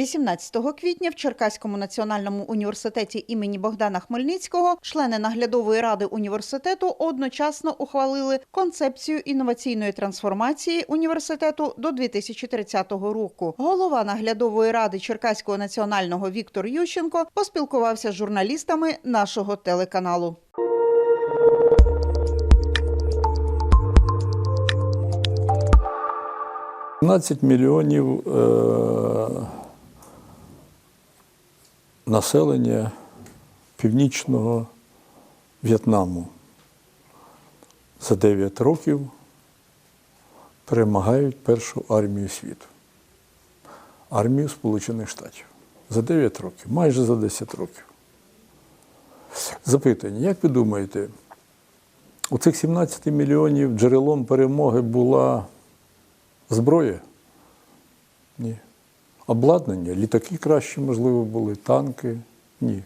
18 квітня в Черкаському національному університеті імені Богдана Хмельницького члени наглядової ради університету одночасно ухвалили концепцію інноваційної трансформації університету до 2030 року. Голова наглядової ради Черкаського національного Віктор Ющенко поспілкувався з журналістами нашого телеканалу. – 17 мільйонів е, населення північного В'єтнаму за 9 років перемагають першу армію світу. Армію Сполучених Штатів. За 9 років, майже за 10 років. Запитання, як ви думаєте, у цих 17 мільйонів джерелом перемоги була Зброя? Ні. Обладнання? Літаки краще, можливо, були, танки? Ні.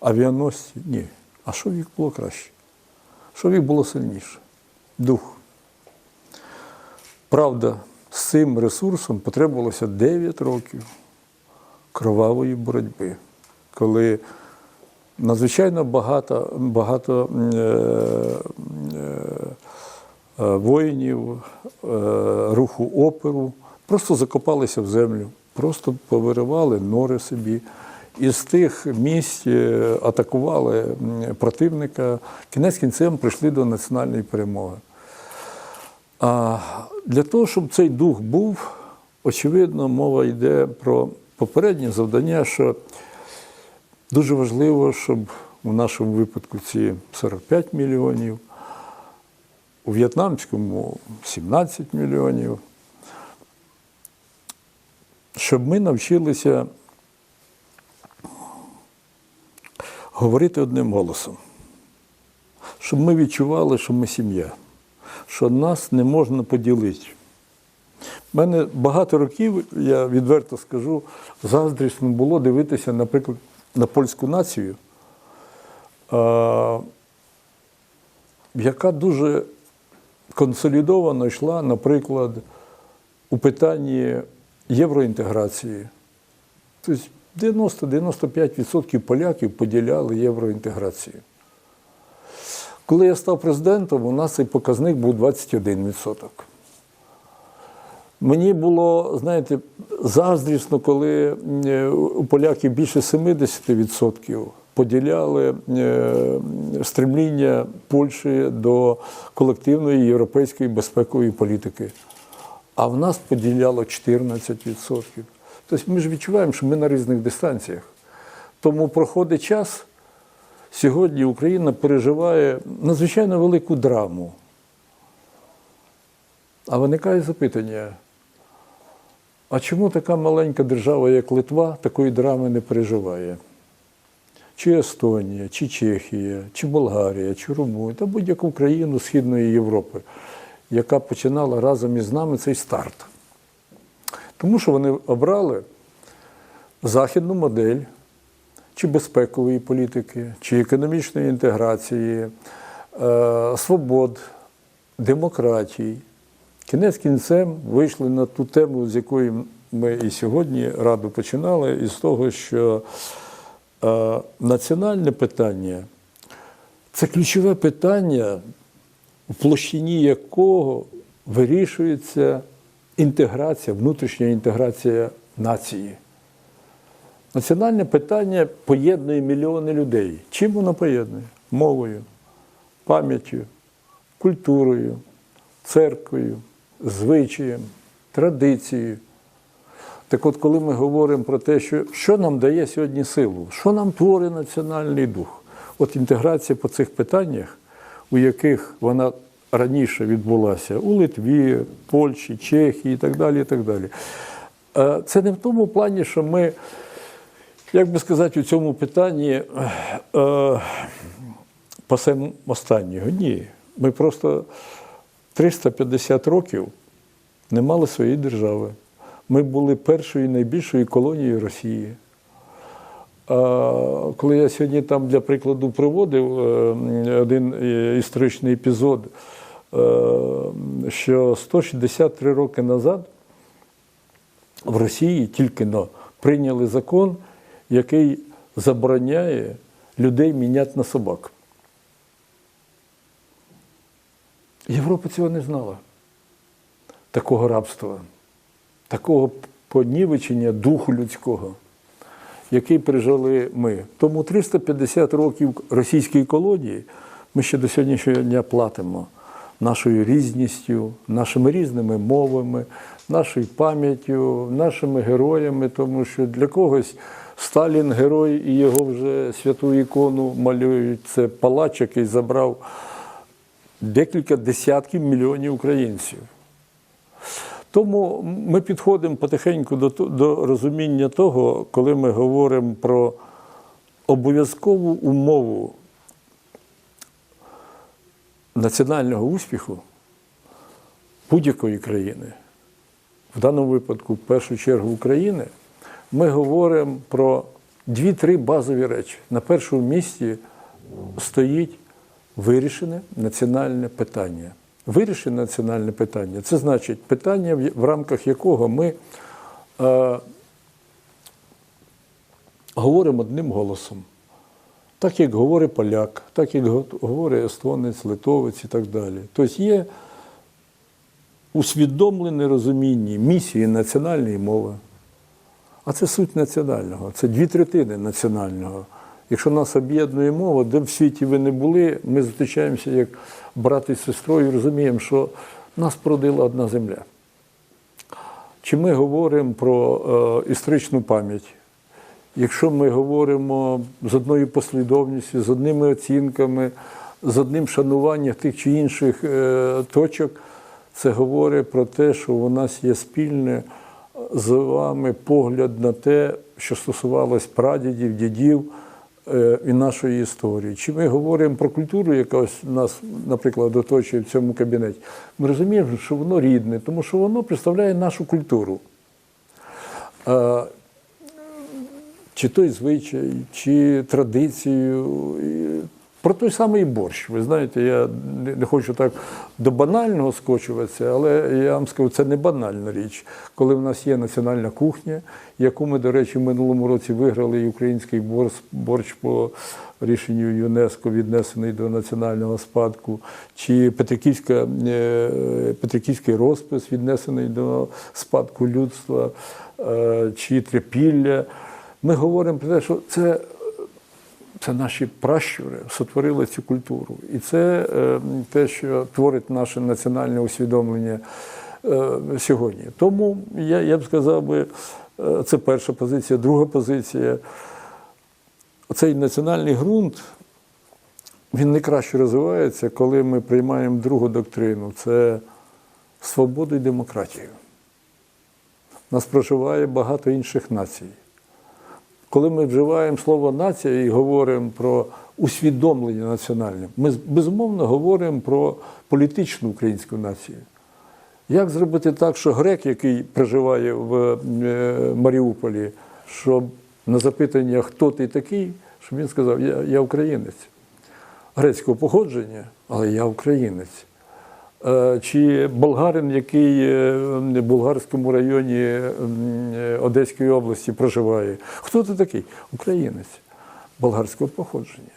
Авіаносці? Ні. А що в їх було краще? Що в їх було сильніше? Дух. Правда, з цим ресурсом потребувалося 9 років кровавої боротьби, коли надзвичайно багато, багато е, е, е, воїнів е, руху оперу просто закопалися в землю, просто повиривали нори собі. Із тих місць е, атакували противника. Кінець кінцем прийшли до національної перемоги. А для того, щоб цей дух був, очевидно, мова йде про попереднє завдання, що дуже важливо, щоб у нашому випадку ці 45 мільйонів, у в'єтнамському 17 мільйонів, щоб ми навчилися говорити одним голосом, щоб ми відчували, що ми сім'я, що нас не можна поділити. У мене багато років, я відверто скажу, заздрісно було дивитися, наприклад, на польську націю, яка дуже консолідовано йшла, наприклад, у питанні євроінтеграції. Тобто 90-95% поляків поділяли євроінтеграцію. Коли я став президентом, у нас цей показник був 21%. Мені було, знаєте, заздрісно, коли е, у поляків більше 70% поділяли е, стремління Польщі до колективної європейської безпекової політики. А в нас поділяло 14%. Тобто ми ж відчуваємо, що ми на різних дистанціях. Тому проходить час. Сьогодні Україна переживає надзвичайно велику драму. А виникає запитання: а чому така маленька держава, як Литва, такої драми не переживає? Чи Естонія, чи Чехія, чи Болгарія, чи Румунія, та будь-яку країну Східної Європи, яка починала разом із нами цей старт. Тому що вони обрали західну модель чи безпекової політики, чи економічної інтеграції, е, свобод, демократій. Кінець кінцем вийшли на ту тему, з якої ми і сьогодні раду починали, із того, що е, національне питання це ключове питання, в площині якого вирішується інтеграція, внутрішня інтеграція нації. Національне питання поєднує мільйони людей. Чим воно поєднує? Мовою, пам'яттю, культурою, церквою, звичаєм, традицією. Так от, коли ми говоримо про те, що, що нам дає сьогодні силу, що нам творить національний дух, от інтеграція по цих питаннях, у яких вона раніше відбулася у Литві, Польщі, Чехії і так далі. І так далі. Е, Це не в тому плані, що ми, як би сказати, у цьому питанні е, пасемо останнього. Ні. Ми просто 350 років не мали своєї держави. Ми були першою і найбільшою колонією Росії. Коли я сьогодні там для прикладу приводив е, один е, історичний епізод, е, що 163 роки назад в Росії тільки но прийняли закон, який забороняє людей міняти на собак. Європа цього не знала. Такого рабства, такого понівечення духу людського, який пережили ми. Тому 350 років російської колонії ми ще до сьогоднішнього дня платимо нашою різністю, нашими різними мовами, нашою пам'яттю, нашими героями, тому що для когось Сталін герой і його вже святу ікону малюють. Це палач, який забрав декілька десятків мільйонів українців. Тому ми підходимо потихеньку до, до розуміння того, коли ми говоримо про обов'язкову умову національного успіху будь-якої країни, в даному випадку, в першу чергу України, ми говоримо про дві-три базові речі. На першому місці стоїть вирішене національне питання. Вирішене національне питання це значить питання, в- рамках якого ми е, говоримо одним голосом. Так як говорить поляк, так як го- говорить естонець, литовець і так далі. Тобто є усвідомлене розуміння місії національної мови. А це суть національного, це дві третини національного. Якщо нас об'єднує мова, де в світі ви не були, ми зустрічаємося як брат і сестрою і розуміємо, що нас породила одна земля. Чи ми говоримо про е, історичну пам'ять? Якщо ми говоримо з одною послідовністю, з одними оцінками, з одним шануванням тих чи інших е, точок, це говорить про те, що у нас є спільне з вами погляд на те, що стосувалось прадідів, дідів і нашої історії. Чи ми говоримо про культуру, яка ось нас, наприклад, оточує в цьому кабінеті, ми розуміємо, що воно рідне, тому що воно представляє нашу культуру. Е, чи той звичай, чи традицію. Про той самий борщ. Ви знаєте, я не- не хочу так до банального скочуватися, але я вам скажу, це не банальна річ. Коли в нас є національна кухня, яку ми, до речі, в минулому році виграли, і український борщ, борщ по рішенню ЮНЕСКО віднесений до національного спадку, чи Петриківська, е, Петриківський розпис віднесений до спадку людства, е, чи трипілля. Ми говоримо про те, що це, це наші пращури сотворили цю культуру. І це е, те, що творить наше національне усвідомлення е, сьогодні. Тому я, я б сказав би, е, це перша позиція, друга позиція. Цей національний ґрунт, він не краще розвивається, коли ми приймаємо другу доктрину це свободу і демократію. Нас проживає багато інших націй. Коли ми вживаємо слово нація і говоримо про усвідомлення національне, ми безумовно говоримо про політичну українську націю. Як зробити так, що грек, який проживає в е, Маріуполі, щоб на запитання, хто ти такий, щоб він сказав, я, я українець грецького походження, але я українець. Е, Чи болгарин, який е, в болгарському районі е, Одеської області проживає. Хто ти такий? Українець болгарського походження.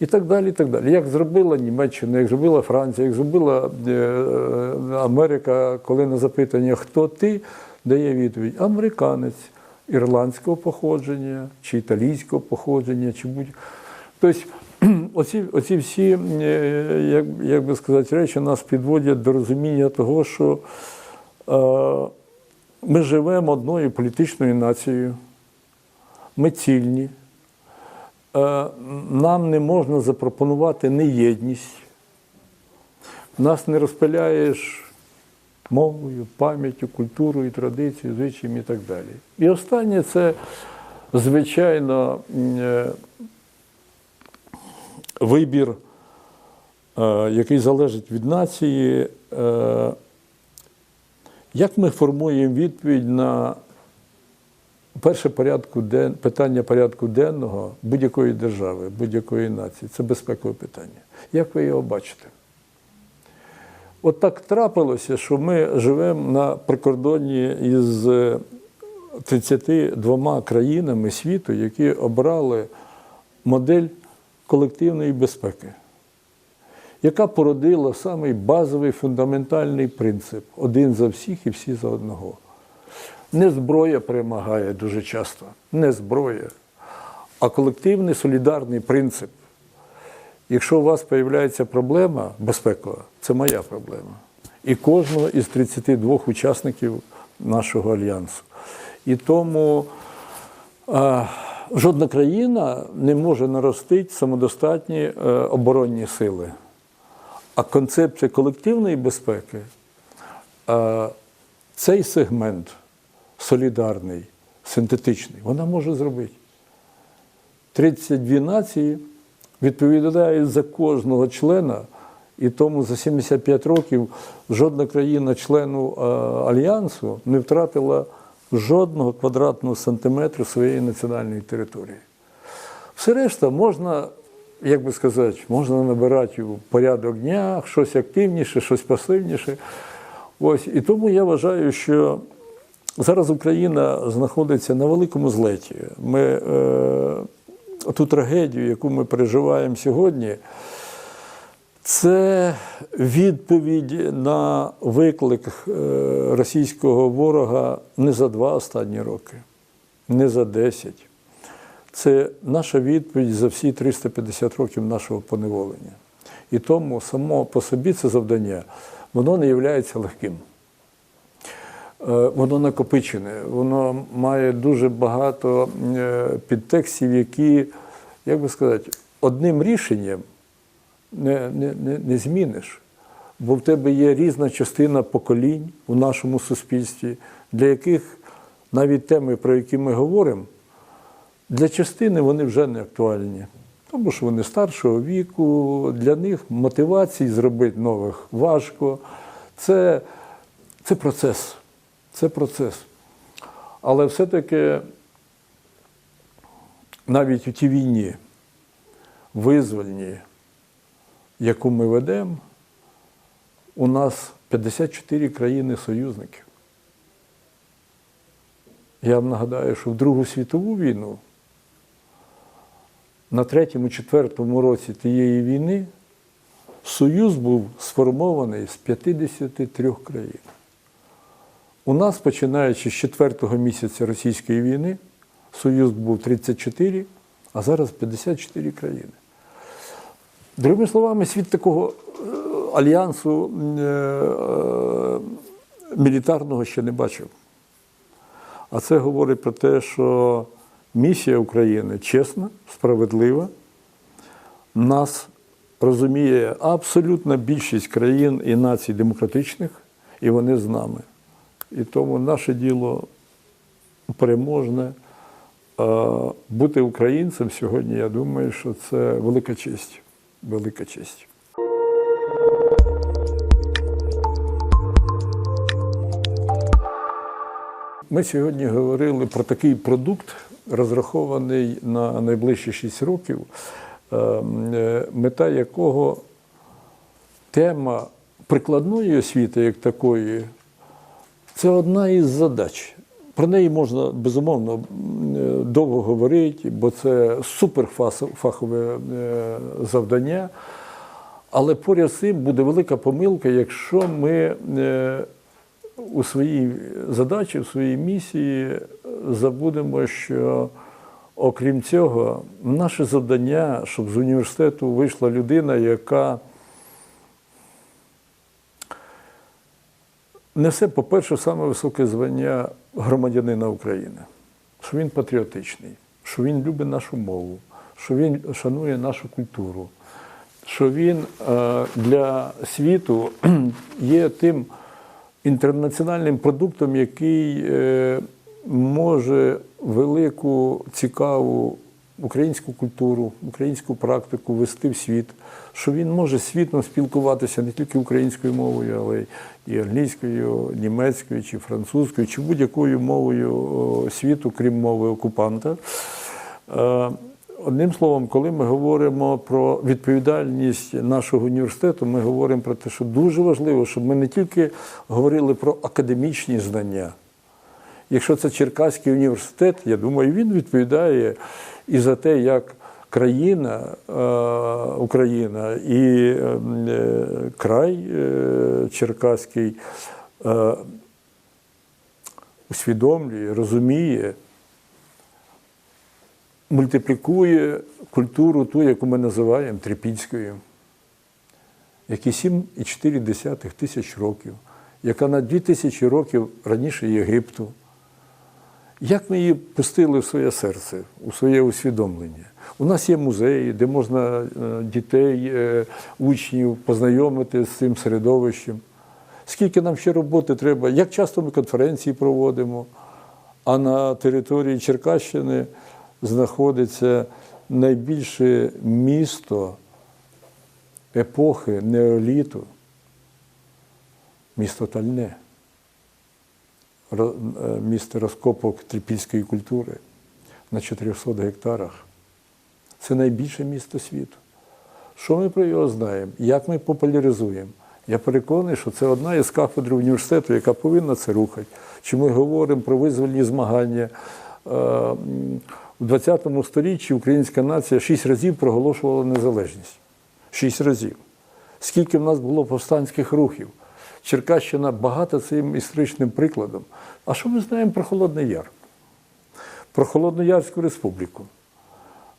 І так далі. і так далі. Як зробила Німеччина, як зробила Франція, як зробила Америка, коли на запитання, хто ти, дає відповідь американець ірландського походження, чи італійського походження, чи будь. Оці, оці всі, е, як, як би сказати, речі нас підводять до розуміння того, що е, ми живемо одною політичною нацією, ми цільні. Е, нам не можна запропонувати неєдність. Нас не розпиляєш мовою, пам'яттю, культурою, традицією, звичаєм і так далі. І останнє це, звичайно, е, вибір, е, який залежить від нації, е, як ми формуємо відповідь на перше порядку ден, питання порядку денного будь-якої держави, будь-якої нації це безпекове питання. Як ви його бачите? От так трапилося, що ми живемо на прикордонні із 32 країнами світу, які обрали модель колективної безпеки, яка породила самий базовий фундаментальний принцип один за всіх і всі за одного. Не зброя перемагає дуже часто, не зброя, а колективний солідарний принцип. Якщо у вас з'являється проблема безпекова, це моя проблема. І кожного із 32 учасників нашого альянсу. І тому жодна країна не може наростити самодостатні е, оборонні сили. А концепція колективної безпеки е, цей сегмент солідарний, синтетичний, вона може зробити. 32 нації відповідають за кожного члена, і тому за 75 років жодна країна члену е, альянсу не втратила жодного квадратного сантиметру своєї національної території. Все решта можна, як би сказати, можна набирати у порядок дня, щось активніше, щось пасивніше. Ось. І тому я вважаю, що зараз Україна знаходиться на великому злеті. Ми е, ту трагедію, яку ми переживаємо сьогодні, це відповідь на виклик е, російського ворога не за два останні роки, не за десять. Це наша відповідь за всі 350 років нашого поневолення. І тому само по собі це завдання, воно не є легким. Е, Воно накопичене, воно має дуже багато е, підтекстів, які, як би сказати, одним рішенням не, не, не, не зміниш. Бо в тебе є різна частина поколінь у нашому суспільстві, для яких навіть теми, про які ми говоримо, для частини вони вже не актуальні. Тому що вони старшого віку, для них мотивацій зробити нових важко. Це, це процес. Це процес. Але все-таки навіть у тій війні, визвольній, яку ми ведемо, у нас 54 країни-союзники. Я вам нагадаю, що в Другу світову війну на третьому-четвертому році тієї війни Союз був сформований з 53 країн. У нас, починаючи з четвертого місяця російської війни, Союз був 34, а зараз 54 країни. Другими словами, світ такого е, альянсу е, е, мілітарного ще не бачив. А це говорить про те, що місія України чесна, справедлива. Нас розуміє абсолютна більшість країн і націй демократичних, і вони з нами. І тому наше діло переможне. Бути українцем сьогодні, я думаю, що це велика честь. Велика честь. Ми сьогодні говорили про такий продукт, розрахований на найближчі 6 років, е, е, мета якого тема прикладної освіти як такої це одна із задач. Про неї можна безумовно довго говорити, бо це суперфахове е, завдання. Але поряд з цим буде велика помилка, якщо ми е, у своїй задачі, у своїй місії забудемо, що окрім цього, наше завдання, щоб з університету вийшла людина, яка несе, по-перше, саме високе звання громадянина України, що він патріотичний, що він любить нашу мову, що він шанує нашу культуру, що він е, для світу є тим інтернаціональним продуктом, який е, може велику, цікаву українську культуру, українську практику вести в світ, що він може світом спілкуватися не тільки українською мовою, але і англійською, німецькою чи французькою, чи будь-якою мовою світу, крім мови окупанта. Е, Одним словом, коли ми говоримо про відповідальність нашого університету, ми говоримо про те, що дуже важливо, щоб ми не тільки говорили про академічні знання, Якщо це Черкаський університет, я думаю, він відповідає і за те, як країна, е, Україна і е, край е, Черкаський е, усвідомлює, розуміє, мультиплікує культуру ту, яку ми називаємо трипільською, які 7,4 тисяч років, яка на 2 тисячі років раніше Єгипту. Як ми її пустили в своє серце, у своє усвідомлення? У нас є музеї, де можна е, дітей, е, учнів познайомити з цим середовищем. Скільки нам ще роботи треба, як часто ми конференції проводимо, а на території Черкащини знаходиться найбільше місто епохи неоліту, місто Тальне місце розкопок трипільської культури на 400 гектарах. Це найбільше місто світу. Що ми про його знаємо? Як ми популяризуємо? Я переконаний, що це одна із кафедр університету, яка повинна це рухати. Чи ми говоримо про визвольні змагання? Е, У 20 сторіччі українська нація шість разів проголошувала незалежність. Шість разів. Скільки в нас було повстанських рухів? Черкащина багата цим історичним прикладом. А що ми знаємо про Холодний Яр? Про Холодноярську республіку.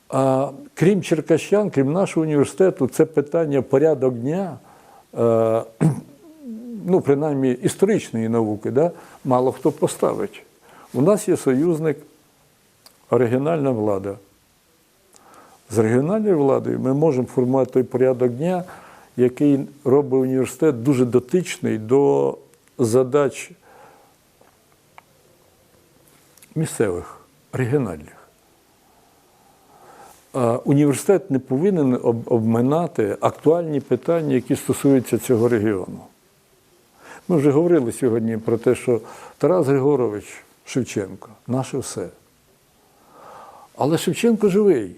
А крім черкащан, крім нашого університету, це питання порядок дня, е, ну, принаймні історичної науки, да, мало хто поставить. У нас є союзник, оригінальна влада. З регіональною владою ми можемо формувати той порядок дня, який робить університет дуже дотичний до задач місцевих, регіональних. Університет не повинен обминати актуальні питання, які стосуються цього регіону. Ми вже говорили сьогодні про те, що Тарас Григорович Шевченко наше все. Але Шевченко живий.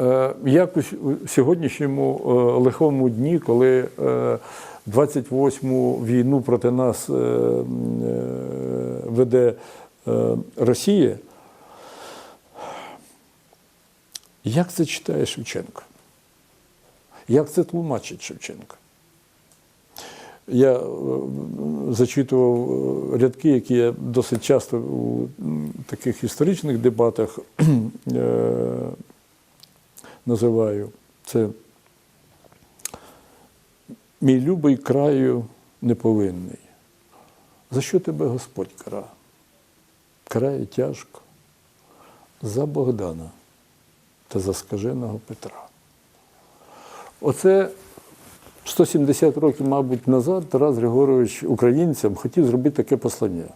Е, Якось у сьогоднішньому е, лихому дні, коли е, 28-му війну проти нас е, е, веде е, Росія, як це читає Шевченко? Як це тлумачить Шевченко? Я е, зачитував е, рядки, які я досить часто у таких історичних дебатах е, називаю. Це мій любий краю неповинний. За що тебе Господь кара? Карає тяжко за Богдана та за скаженого Петра. Оце 170 років, мабуть, назад Тарас Григорович українцям хотів зробити таке послання.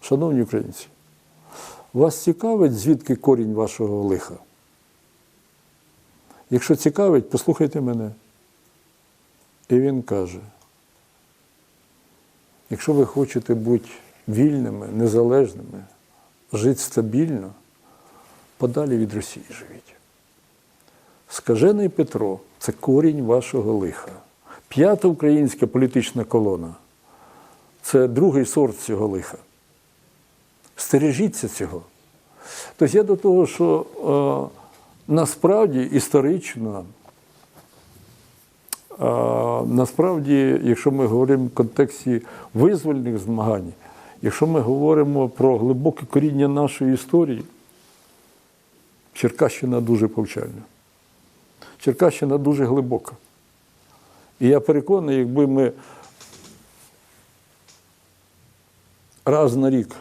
Шановні українці, вас цікавить, звідки корінь вашого лиха? Якщо цікавить, послухайте мене. І він каже: якщо ви хочете бути вільними, незалежними, жити стабільно, подалі від Росії живіть. Скажений Петро це корінь вашого лиха. П'ята українська політична колона це другий сорт цього лиха. Стережіться цього. Тобто я до того, що е, насправді історично, насправді, якщо ми говоримо в контексті визвольних змагань, якщо ми говоримо про глибоке коріння нашої історії, Черкащина дуже повчальна. Черкащина дуже глибока. І я переконаний, якби ми раз на рік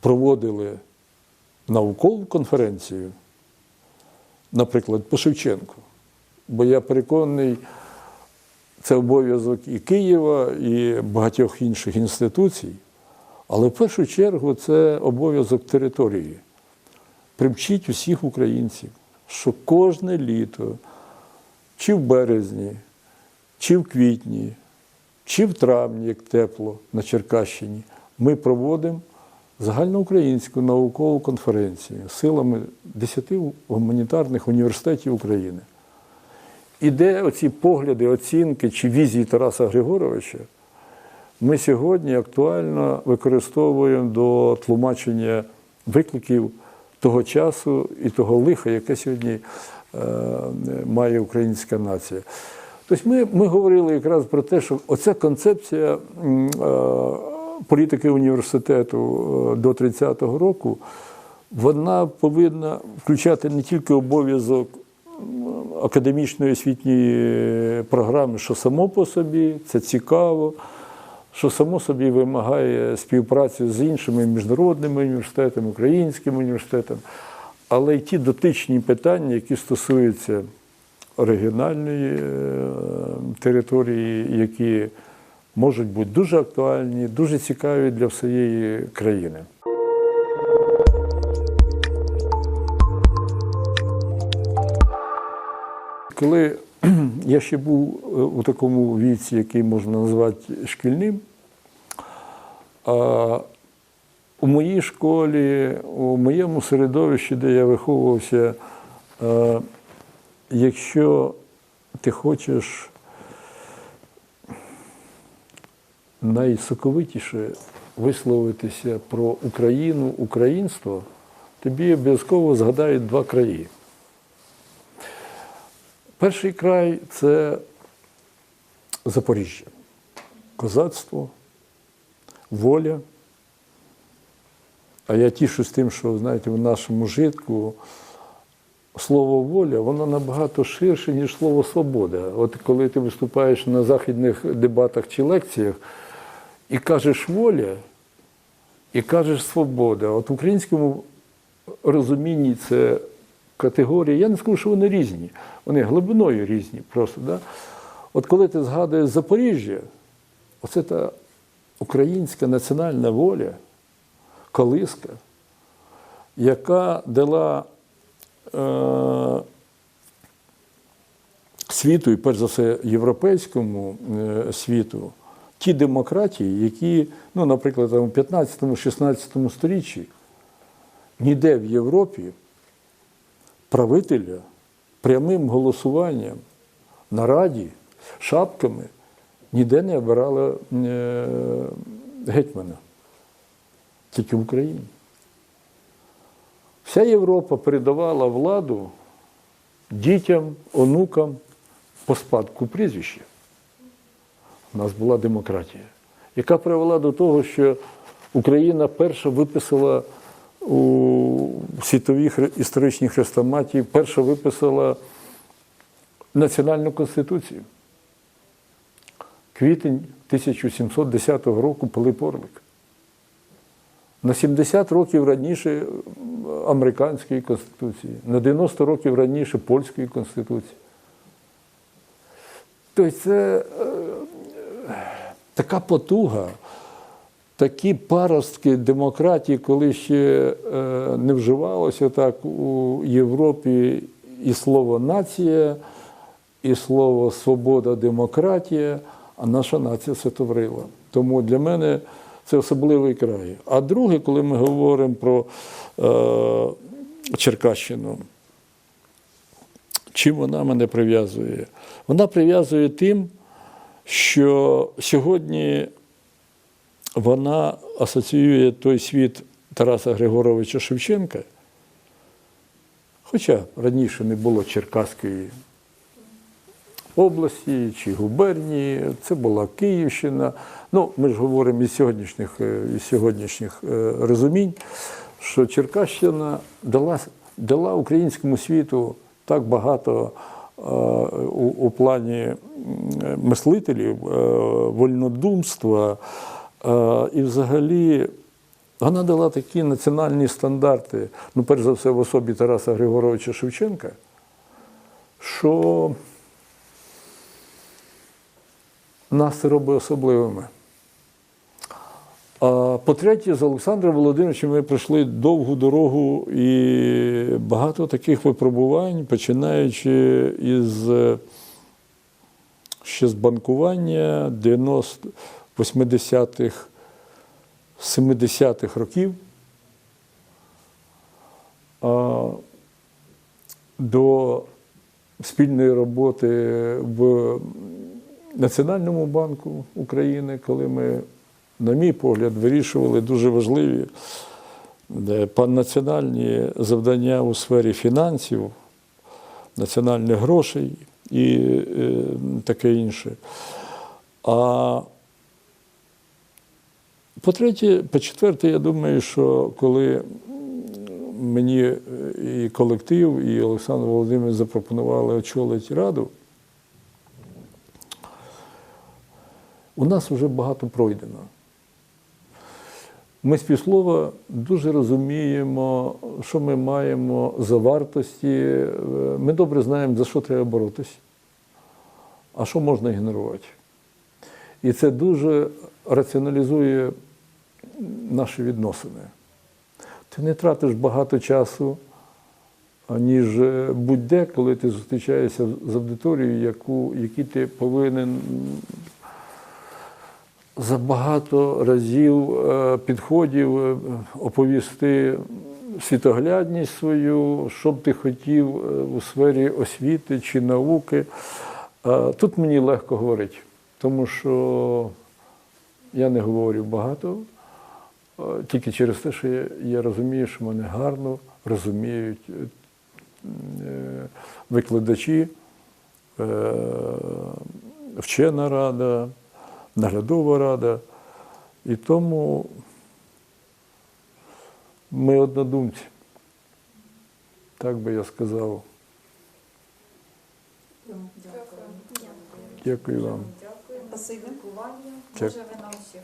проводили наукову конференцію, наприклад, по Шевченку, бо я переконаний, це обов'язок і Києва, і багатьох інших інституцій, але в першу чергу це обов'язок території. Привчіть усіх українців, що кожне літо, чи в березні, чи в квітні, чи в травні, як тепло на Черкащині, ми проводимо загальноукраїнську наукову конференцію силами 10 гуманітарних університетів України. І де оці погляди, оцінки чи візії Тараса Григоровича ми сьогодні актуально використовуємо до тлумачення викликів того часу і того лиха, яке сьогодні е, має українська нація. Тобто ми, ми говорили якраз про те, що оця концепція е, політики університету е, до 30-го року, вона повинна включати не тільки обов'язок академічної освітньої програми, що само по собі це цікаво, що само собі вимагає співпраці з іншими міжнародними університетами, українським університетом, але й ті дотичні питання, які стосуються оригінальної е, території, які можуть бути дуже актуальні, дуже цікаві для всієї країни. Коли я ще був е, у такому віці, який можна назвати шкільним, у моїй школі, у моєму середовищі, де я виховувався, е, якщо ти хочеш найсоковитіше висловитися про Україну, українство, тобі обов'язково згадають два краї. Перший край це Запоріжжя, козацтво, воля. А я тішусь тим, що знаєте, в нашому житку слово воля, воно набагато ширше, ніж слово свобода. От коли ти виступаєш на західних дебатах чи лекціях і кажеш воля, і кажеш свобода. От в українському розумінні це категорії, я не скажу, що вони різні, вони глибиною різні просто. Да? От коли ти згадуєш Запоріжжя, оце та українська національна воля, колиска, яка дала е, світу, і перш за все європейському е, світу, ті демократії, які, ну, наприклад, у 15-16 сторіччі ніде в Європі правителя прямим голосуванням на раді, шапками ніде не обирали е, гетьмана. Тільки в Україні. Вся Європа передавала владу дітям, онукам по спадку прізвища. У нас була демократія, яка привела до того, що Україна перша виписала у світовій історичній хрестоматії, перша виписала Національну конституцію. Квітень 1710 року Пилип Орлик. На 70 років раніше американської конституції, на 90 років раніше польської конституції. Тобто це е, така потуга, такі паростки демократії, коли ще е, не вживалося так у Європі і слово нація, і слово свобода, демократія, а наша нація це товрила. Тому для мене це особливий край. А друге, коли ми говоримо про е, Черкащину, чим вона мене прив'язує? Вона прив'язує тим, що сьогодні вона асоціює той світ Тараса Григоровича Шевченка, хоча раніше не було Черкаської області чи губернії, це була Київщина. Ну, ми ж говоримо із сьогоднішніх, е, із сьогоднішніх е, розумінь, що Черкащина дала, дала українському світу так багато у, у плані мислителів, е, вольнодумства. Е, І взагалі вона дала такі національні стандарти, ну, перш за все, в особі Тараса Григоровича Шевченка, що нас це робить особливими. А по-третє, з Олександром Володимировичем ми пройшли довгу дорогу і багато таких випробувань, починаючи із е, ще з банкування 90 80-х, 70-х років. А, до спільної роботи в Національному банку України, коли ми, на мій погляд, вирішували дуже важливі паннаціональні завдання у сфері фінансів, національних грошей і е, таке інше. А по-третє, по-четверте, я думаю, що коли мені е, і колектив, і Олександр Володимирович запропонували очолити раду, у нас вже багато пройдено. Ми з півслова дуже розуміємо, що ми маємо за вартості. Е, Ми добре знаємо, за що треба боротися, а що можна ігнорувати. І це дуже раціоналізує наші відносини. Ти не тратиш багато часу, ніж е, будь-де, коли ти зустрічаєшся з аудиторією, яку, якій ти повинен за багато разів е, підходів е, оповісти світоглядність свою, що б ти хотів е, у сфері освіти чи науки. Тут мені легко говорити, тому що я не говорю багато, тільки через те, що я, я розумію, що мене гарно розуміють викладачі, вчена рада, наглядова рада. І тому ми однодумці. Так би я сказав. Дякую вам. Дякую. Дякую. Може ви нам ще